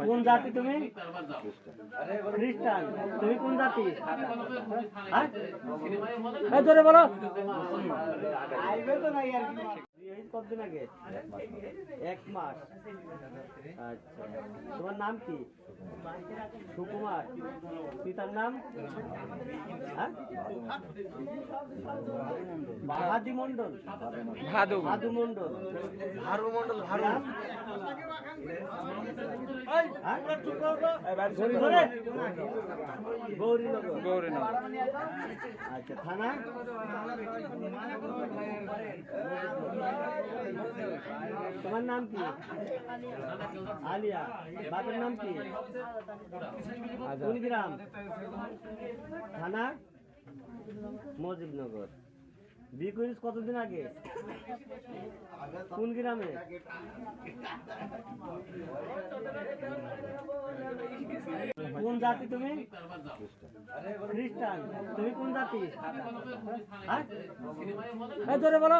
কোন জাতি তুমি? খ্রিস্টান। তুমি কোন জাতি? হ্যাঁ? জোরে বলো। বিয়ে কতদিন আগে এক মাস। আচ্ছা। তোমার নাম কি? সুকুমার। পিতার নাম? হ্যাঁ? বাহাদি মন্ডল ভাদু ভাদু মন্ডল ভারু মন্ডল ভারু? হ্যাঁ? গৌরীনগর আচ্ছা থানা? তোমার নাম কি আলিয়া বাপের নাম কি কোন থানা মজিবনগর বিয়ে করিস কতদিন আগে কোন গ্রামে কোন জাতি তুমি? খ্রিস্টান। তুমি কোন জাতি? হ্যাঁ? এই বলো।